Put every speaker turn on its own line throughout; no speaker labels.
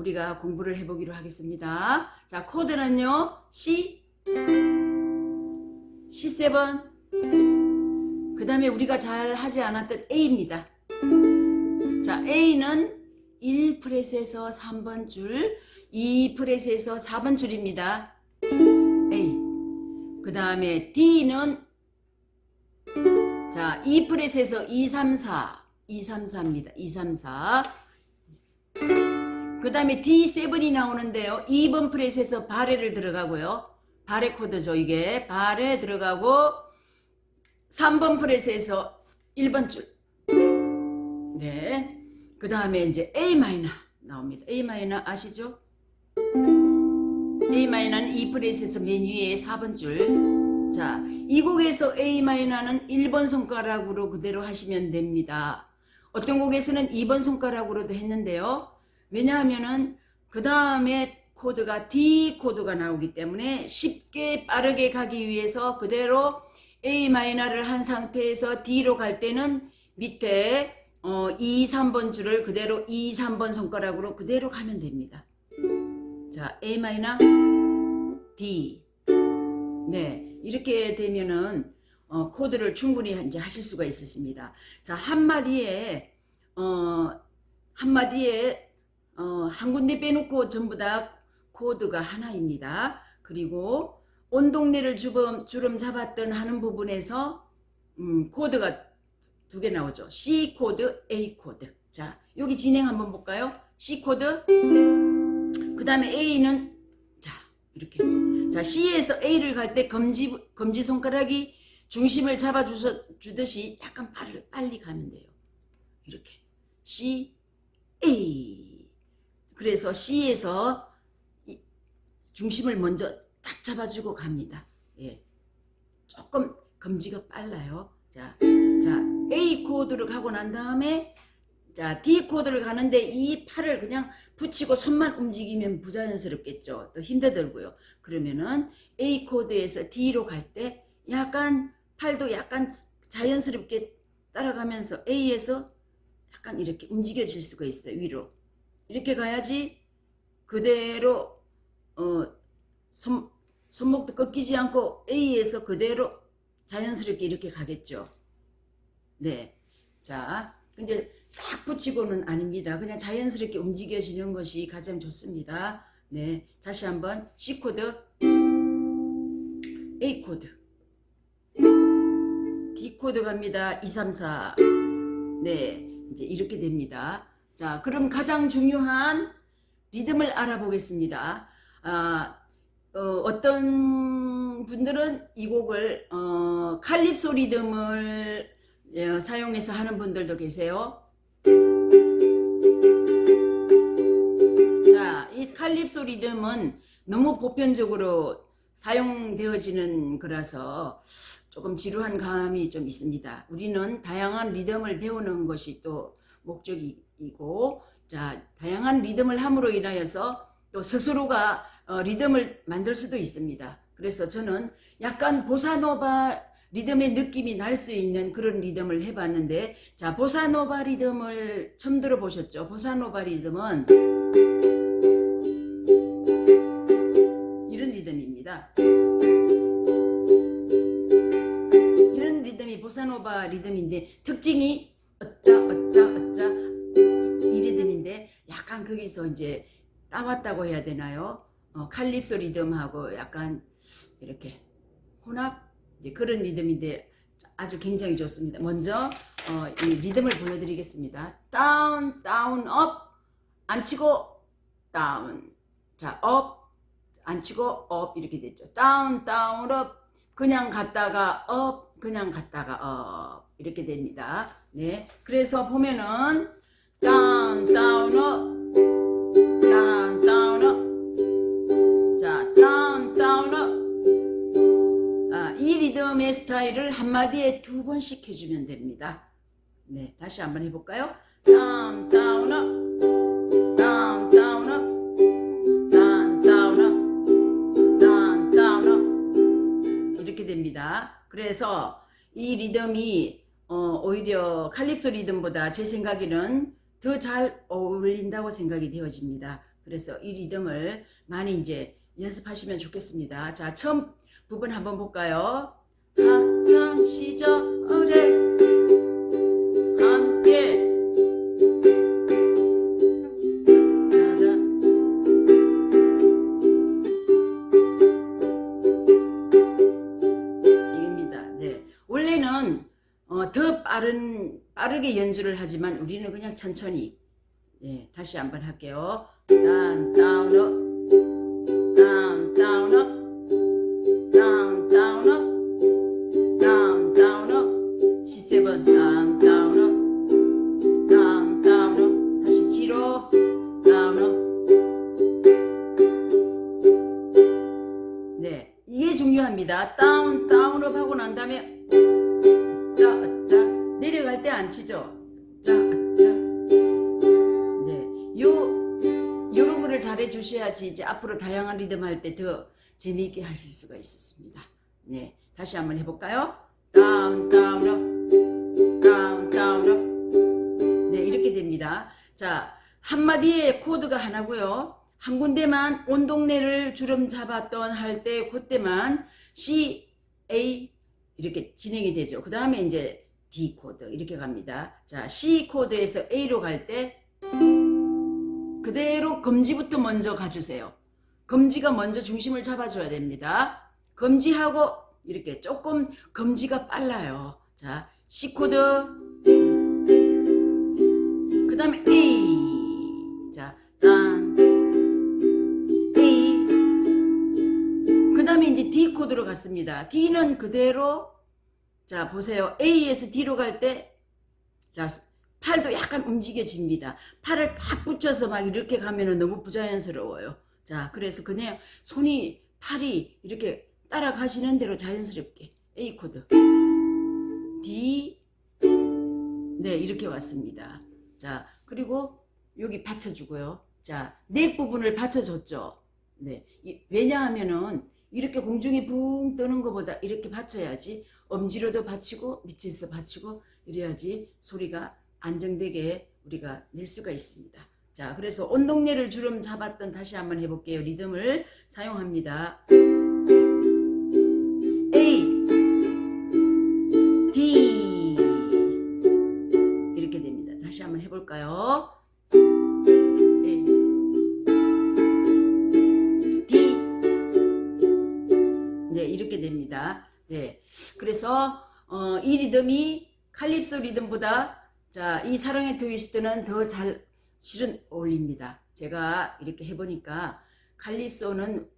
우리가 공부를 해보기로 하겠습니다. 자, 코드는요, C, C7, 그 다음에 우리가 잘 하지 않았던 A입니다. 자, A는 1프렛에서 3번 줄, 2프렛에서 4번 줄입니다. A. 그 다음에 D는 자, 2프렛에서 2, 3, 4, 2, 3, 4입니다. 2, 3, 4. 그 다음에 D7이 나오는데요. 2번 프렛에서 바레를 들어가고요. 바레 코드죠, 이게. 바레 들어가고, 3번 프렛에서 1번 줄. 네. 그 다음에 이제 A 마이너 나옵니다. A 마이너 아시죠? A 마이너는 2프렛에서 맨 위에 4번 줄. 자, 이 곡에서 A 마이너는 1번 손가락으로 그대로 하시면 됩니다. 어떤 곡에서는 2번 손가락으로도 했는데요. 왜냐하면은 그 다음에 코드가 D 코드가 나오기 때문에 쉽게 빠르게 가기 위해서 그대로 A 마이너를 한 상태에서 D로 갈 때는 밑에 어, 2, 3번 줄을 그대로 2, 3번 손가락으로 그대로 가면 됩니다. 자, A 마이너, D. 네, 이렇게 되면은 어, 코드를 충분히 이제 하실 수가 있으십니다. 자, 한마디에 어, 한마디에 어, 한 군데 빼놓고 전부 다 코드가 하나입니다. 그리고 온 동네를 주름, 주름 잡았던 하는 부분에서 음, 코드가 두 개 나오죠. C 코드, A 코드. 자, 여기 진행 한번 볼까요? C 코드. 그 다음에 A는 자, 이렇게. 자, C에서 A를 갈 때 검지 검지 손가락이 중심을 잡아 주듯이 약간 빨리, 빨리 가면 돼요. 이렇게. C A. 그래서 C에서 중심을 먼저 딱 잡아주고 갑니다. 예. 조금 검지가 빨라요. 자, 자, A 코드를 가고 난 다음에 자, D 코드를 가는데 이 팔을 그냥 붙이고 손만 움직이면 부자연스럽겠죠. 또 힘들고요. 그러면은 A 코드에서 D로 갈 때 약간 팔도 약간 자연스럽게 따라가면서 A에서 약간 이렇게 움직여질 수가 있어요. 위로. 이렇게 가야지 그대로 어, 손, 손목도 꺾이지 않고 A에서 그대로 자연스럽게 이렇게 가겠죠. 네. 자, 근데 딱 붙이고는 아닙니다. 그냥 자연스럽게 움직여지는 것이 가장 좋습니다. 네. 다시 한번 C 코드, A 코드, D 코드 갑니다. 2, 3, 4. 네. 이제 이렇게 됩니다. 자, 그럼 가장 중요한 리듬을 알아보겠습니다. 아, 어, 떤 분들은 이 곡을 어, 칼립소 리듬을 예, 사용해서 하는 분들도 계세요. 자, 이 칼립소 리듬은 너무 보편적으로 사용되어지는 거라서 조금 지루한 감이 좀 있습니다. 우리는 다양한 리듬을 배우는 것이 또 목적이고, 자, 다양한 리듬을 함으로 인하여서 또 스스로가 어, 리듬을 만들 수도 있습니다. 그래서 저는 약간 보사노바 리듬의 느낌이 날 수 있는 그런 리듬을 해봤는데 자 보사노바 리듬을 처음 들어보셨죠? 보사노바 리듬은 이런 리듬입니다. 이런 리듬이 보사노바 리듬인데 특징이 어짜 어짜 어짜 이 리듬인데 약간 거기서 이제 따왔다고 해야 되나요? 어, 칼립소 리듬하고 약간 이렇게 혼합? 이제 그런 리듬인데 아주 굉장히 좋습니다. 먼저 어, 이 리듬을 보여드리겠습니다. 다운, 다운, 업, 안 치고 다운, 자, 업, 안 치고 업. 이렇게 됐죠. 다운, 다운, 업, 그냥 갔다가 업, 그냥 갔다가 업 이렇게 됩니다. 네, 그래서 보면은 다운, 다운, 업, 다운, 다운, 업, 자, 다운, 다운, 업. 아, 이 리듬의 스타일을 한마디에 두 번씩 해 주면 됩니다. 네, 다시 한번 해 볼까요? 다운, 다운, 업, 다운, 다운, 업, 다운, 다운, 업, 다운, 다운, 업 이렇게 됩니다. 그래서 이 리듬이 어, 오히려 칼립소 리듬보다 제 생각에는 더 잘 어울린다고 생각이 되어집니다. 그래서 이 리듬을 많이 이제 연습하시면 좋겠습니다. 자, 처음 부분 한번 볼까요? 학창 시절에 빠르게 연주를 하지만 우리는 그냥 천천히 네, 다시 한번 할게요. down down up 안 치죠. 자, 자. 네, 요 요런 거를 잘해 주셔야지 이제 앞으로 다양한 리듬 할 때 더 재미있게 하실 수가 있었습니다. 네, 다시 한번 해볼까요? 다운, 다운 업, 다운, 다운 업. 네, 이렇게 됩니다. 자, 한마디에 코드가 하나고요. 한 군데만 온 동네를 주름 잡았던 할 때 그때만 C, A 이렇게 진행이 되죠. 그 다음에 이제 D 코드 이렇게 갑니다. 자, C 코드에서 A로 갈 때 그대로 검지부터 먼저 가주세요. 검지가 먼저 중심을 잡아줘야 됩니다. 검지하고 이렇게 조금 검지가 빨라요. 자, C 코드 그 다음에 A 자, 딴 A 그 다음에 이제 D 코드로 갔습니다. D는 그대로 자 보세요. A에서 D로 갈 때 자 팔도 약간 움직여집니다. 팔을 딱 붙여서 막 이렇게 가면은 너무 부자연스러워요. 자 그래서 그냥 손이 팔이 이렇게 따라가시는 대로 자연스럽게 A 코드 D 네 이렇게 왔습니다. 자 그리고 여기 받쳐주고요. 자 넥 부분을 받쳐줬죠. 네 이- 왜냐하면은 이렇게 공중에 붕 뜨는 것보다 이렇게 받쳐야지 엄지로도 받치고 밑에서 받치고 이래야지 소리가 안정되게 우리가 낼 수가 있습니다. 자, 그래서 온 동네를 주름 잡았던 다시 한번 해볼게요. 리듬을 사용합니다. 리듬이 칼립소 리듬보다 자, 이 사랑의 트위스트는 더 잘 실은 어울립니다. 제가 이렇게 해보니까 칼립소는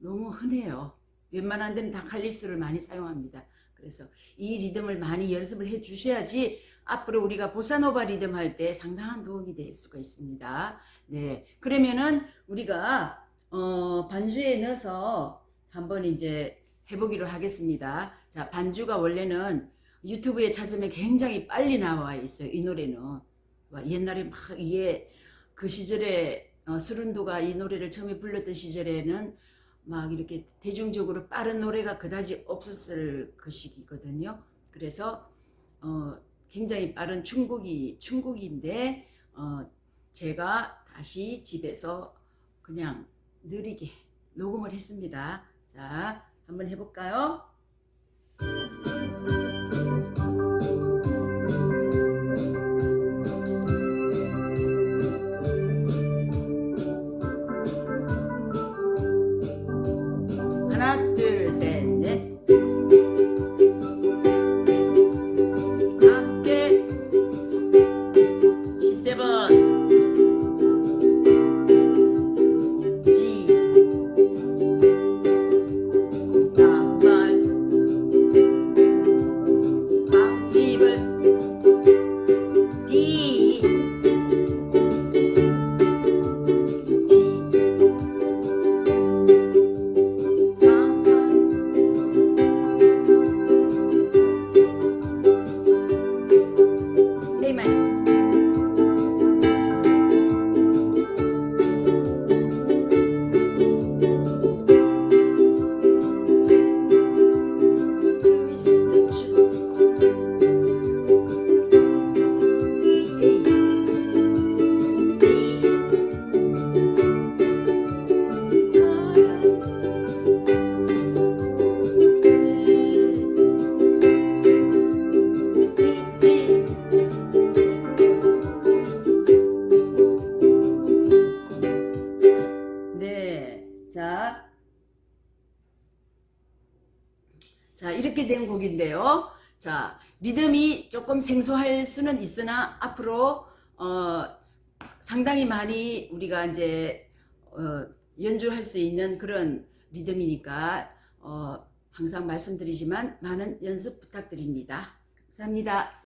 너무 흔해요. 웬만한 데는 다 칼립소를 많이 사용합니다. 그래서 이 리듬을 많이 연습을 해 주셔야지 앞으로 우리가 보사노바 리듬 할 때 상당한 도움이 될 수가 있습니다. 네. 그러면은 우리가 어, 반주에 넣어서 한번 이제 해보기로 하겠습니다. 자, 반주가 원래는 유튜브에 찾으면 굉장히 빨리 나와 있어요. 이 노래는. 와, 옛날에 막 이게 그 시절에 어, 서른도가 이 노래를 처음에 불렀던 시절에는 막 이렇게 대중적으로 빠른 노래가 그다지 없었을 그 시기거든요. 그래서 어, 굉장히 빠른 충곡이 충곡인데 어, 제가 다시 집에서 그냥 느리게 녹음을 했습니다. 자, 한번 해볼까요? 된 곡인데요. 자, 리듬이 조금 생소할 수는 있으나 앞으로 어, 상당히 많이 우리가 이제 어, 연주할 수 있는 그런 리듬이니까 어, 항상 말씀드리지만 많은 연습 부탁드립니다. 감사합니다.